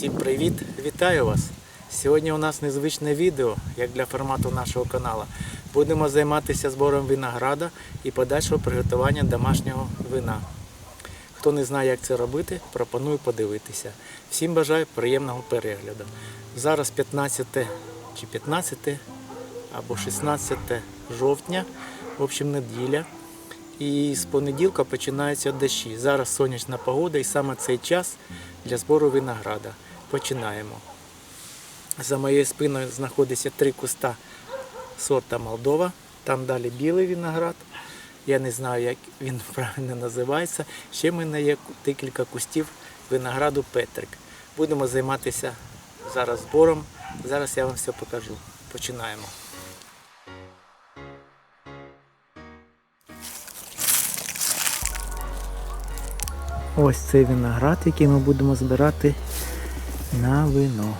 Всім привіт! Вітаю вас! Сьогодні у нас незвичне відео, як для формату нашого каналу. Будемо займатися збором винограда і подальшого приготування домашнього вина. Хто не знає, як це робити, пропоную подивитися. Всім бажаю приємного перегляду. Зараз 15 чи 15 або 16 жовтня, в общем, неділя. І з понеділка починаються дощі. Зараз сонячна погода і саме цей час для збору винограда. Починаємо. За моєю спиною знаходиться три куста сорта Молдова. Там далі білий виноград. Я не знаю, як він правильно називається. Ще в мене є декілька кустів винограду Петрик. Будемо займатися зараз збором. Зараз я вам все покажу. Починаємо. Ось цей виноград, який ми будемо збирати на вино.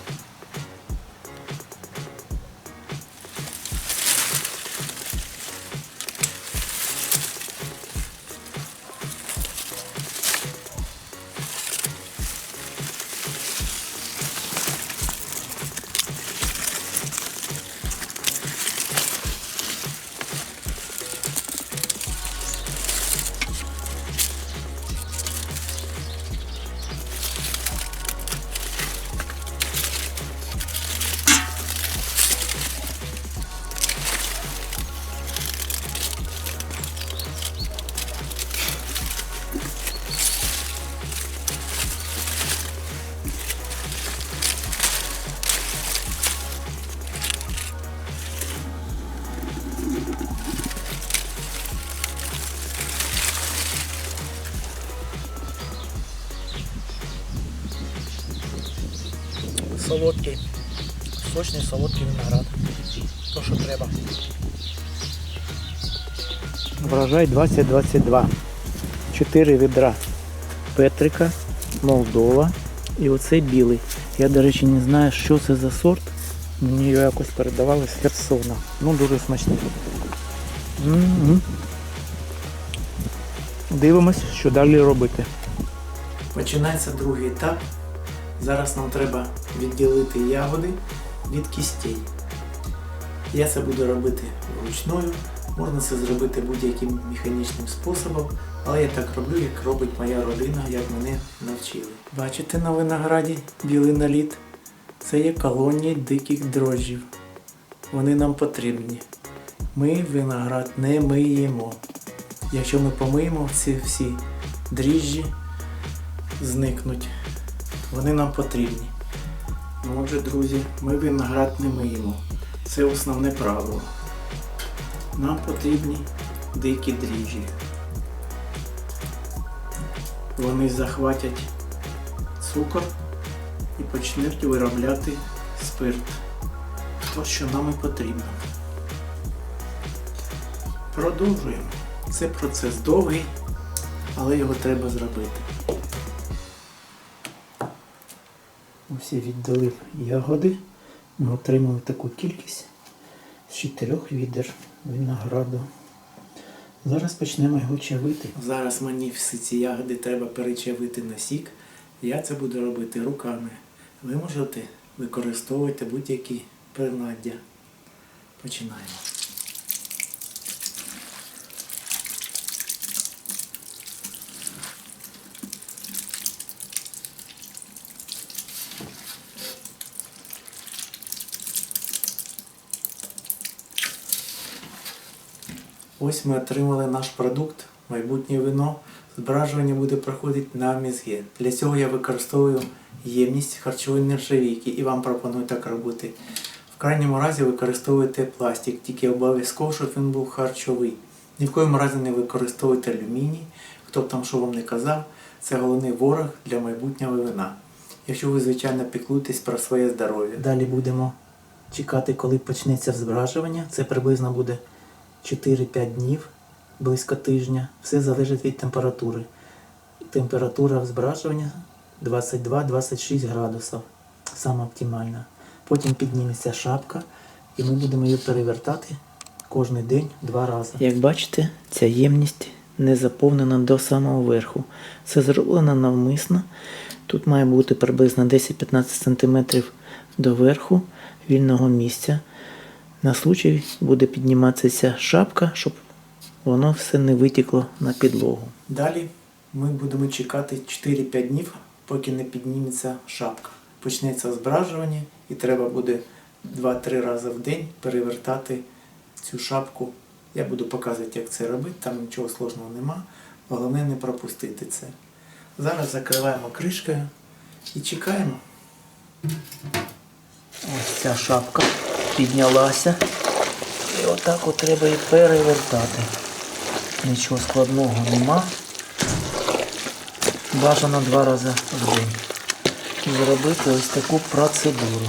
Солодкий, сочний солодкий виноград. То, що треба. Врожай 2022. 4 відра Петрика, Молдова і оцей білий. Я, до речі, не знаю, що це за сорт. Мені його якось передавали з Херсона. Ну, дуже смачний. М-м. Дивимось, що далі робити. Починається другий етап. Зараз нам треба відділити ягоди від кістей. Я це буду робити вручною. Можна це зробити будь-яким механічним способом, але я так роблю, як робить моя родина, як мене навчили. Бачите на винограді білий наліт? Це є колонії диких дрожжів. Вони нам потрібні. Ми виноград не миємо. Якщо ми помиємо, ці всі дріжджі зникнуть. Вони нам потрібні. Ну, Отже, друзі, ми виноград не миємо. Це основне правило. Нам потрібні дикі дріжджі. Вони захватять цукор і почнуть виробляти спирт. То, що нам і потрібно. Продовжуємо. Це процес довгий, але його треба зробити. Ось я віддалив ягоди. Ми отримали таку кількість з чотирьох відер винограду. Зараз почнемо його чавити. Зараз мені всі ці ягоди треба перечавити на сік. Я це буду робити руками. Ви можете використовувати будь-які приладдя. Починаємо. Ось ми отримали наш продукт, майбутнє вино. Збражування буде проходити на мізгі. Для цього я використовую ємність харчової нержавійки і вам пропоную так робити. В крайньому разі використовуйте пластик, тільки обов'язково, щоб він був харчовий. Ні в коєму разі не використовуйте алюміній. Хто б там що вам не казав, це головний ворог для майбутнього вина. Якщо ви, звичайно, піклуєтесь про своє здоров'я. Далі будемо чекати, коли почнеться збражування. Це приблизно буде 4-5 днів, близько тижня. Все залежить від температури. Температура взбражування 22-26 градусів. Саме оптимальна. Потім підніметься шапка і ми будемо її перевертати кожен день два рази. Як бачите, ця ємність не заповнена до самого верху. Це зроблено навмисно, Тут має бути приблизно 10-15 см до верху вільного місця. На случай буде підніматися шапка, щоб воно все не витікло на підлогу. Далі ми будемо чекати 4-5 днів, поки не підніметься шапка. Почнеться збражування і треба буде 2-3 рази в день перевертати цю шапку. Я буду показувати, як це робити, там нічого сложного нема. Головне не пропустити це. Зараз закриваємо кришкою і чекаємо. Ось ця шапка піднялася. І отак от треба і перевертати. Нічого складного нема. Бажано два рази в день. Зробити ось таку процедуру.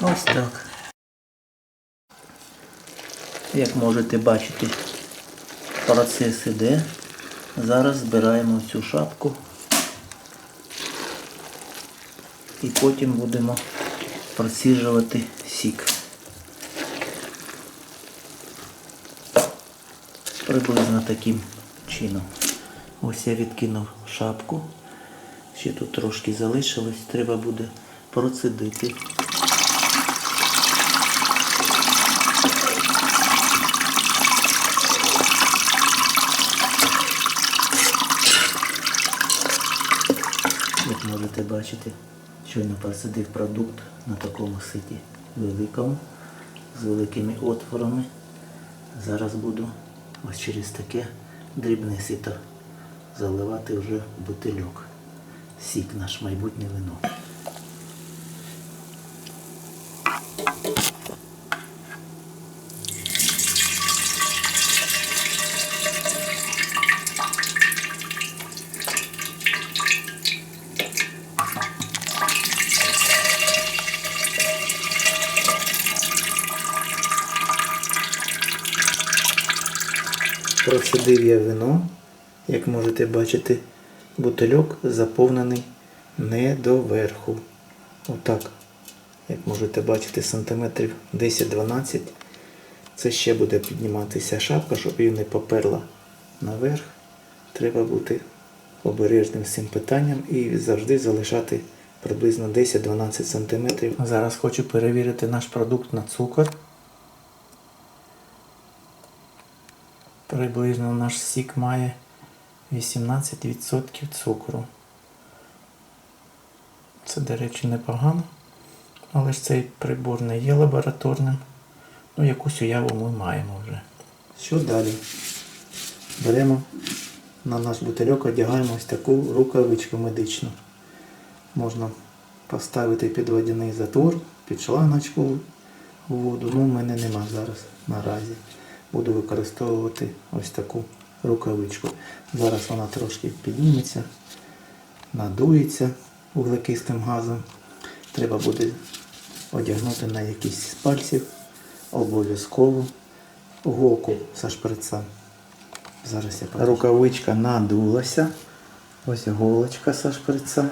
Ось так. Як можете бачити, процес іде. Зараз збираємо цю шапку і потім будемо проціжувати сік. Приблизно таким чином. Ось я відкинув шапку. Ще тут трошки залишилось, треба буде процедити. Бачити, щойно просидив продукт на такому ситі великому, з великими отворами. Зараз буду ось через таке дрібне сито заливати вже бутильок. Сік наш майбутнє вино. Процедив я вино. Як можете бачити, бутильок заповнений не до верху. Отак. Як можете бачити, сантиметрів 10-12. Це ще буде підніматися шапка, щоб її не поперла наверх. Треба бути обережним з цим питанням і завжди залишати приблизно 10-12 см. Зараз хочу перевірити наш продукт на цукор. Приблизно наш сік має 18% цукру. Це, до речі, непогано. Але ж цей прибор не є лабораторним. Ну, якусь уяву ми маємо вже. Що далі? Беремо на наш бутильок, одягаємо ось таку рукавичку медичну. Можна поставити під водяний затвор, під шлангочку у воду. Ну, в мене нема зараз наразі. Буду використовувати ось таку рукавичку. Зараз вона трошки підніметься, надується вуглекислим газом. Треба буде одягнути на якийсь з пальців обов'язково голку со шприца. Зараз я покажу. Рукавичка надулася. Ось голочка со шприца.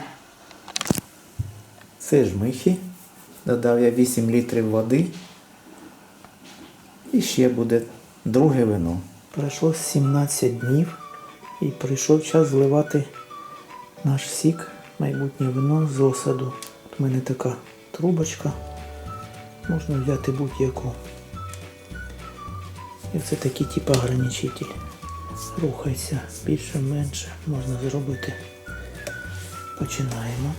Це жмихи. Додав я 8 літрів води. І ще буде друге вино. Пройшло 17 днів і прийшов час зливати наш сік, майбутнє вино з осаду. От у мене така трубочка. Можна взяти будь-яку. І це такий тип ограничитель. Рухається більше-менше можна зробити. Починаємо.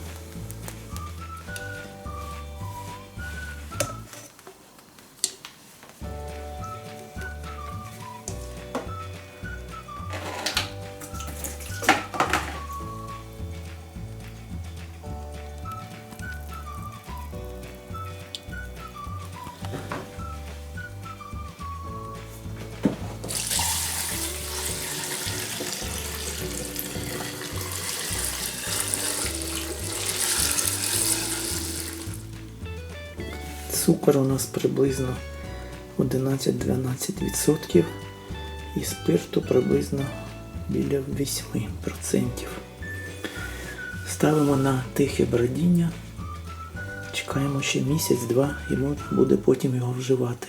Цукор у нас приблизно 11-12% і спирту приблизно біля 8%. Ставимо на тихе бродіння. Чекаємо ще місяць-два і буде потім його вживати.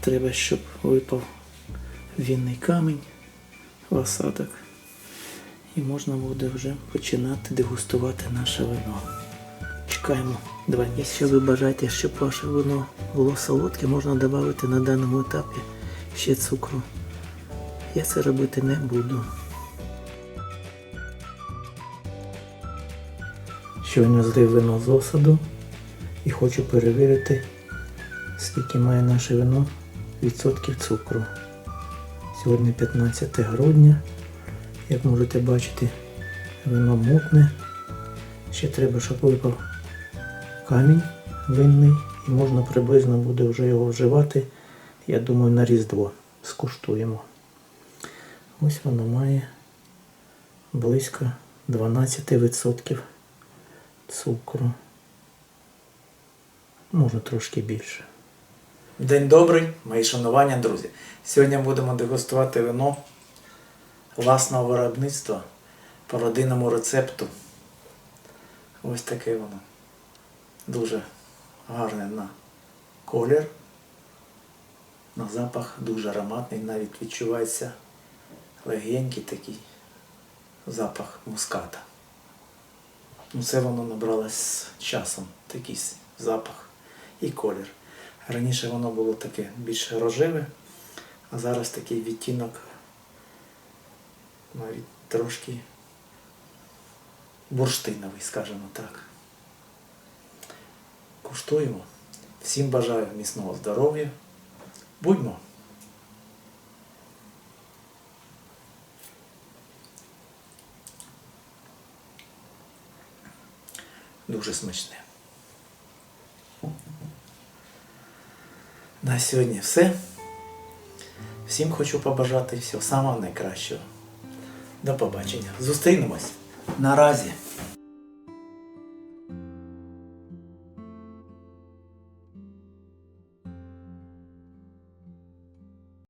Треба, щоб випав вінний камінь в осадок. І можна буде вже починати дегустувати наше вино. Чекаємо два місяці. Якщо ви бажаєте, щоб ваше вино було солодке, можна додати на даному етапі ще цукру. Я це робити не буду. Щойно злив вино з осаду і хочу перевірити, скільки має наше вино відсотків цукру. Сьогодні 15 грудня. Як можете бачити, вино мутне. Ще треба, щоб випав камінь винний і можна приблизно буде вже його вживати. Я думаю, на Різдво скуштуємо. Ось воно має близько 12% цукру. Може трошки більше. День добрий, мої шанування, друзі. Сьогодні будемо дегустувати вино власного виробництва по родинному рецепту. Ось таке воно. Дуже гарне на колір. На запах дуже ароматний, навіть відчувається легенький такий запах муската. Ну це воно набралось з часом, такий запах і колір. Раніше воно було таке більш рожеве, а зараз такий відтінок навіть трошки бурштиновий, скажімо так. Куштуємо. Всім бажаю міцного здоров'я. Будьмо! Дуже смачне. На сьогодні все. Всім хочу побажати всього самого найкращого. До побачення. Зустрінемось. Наразі.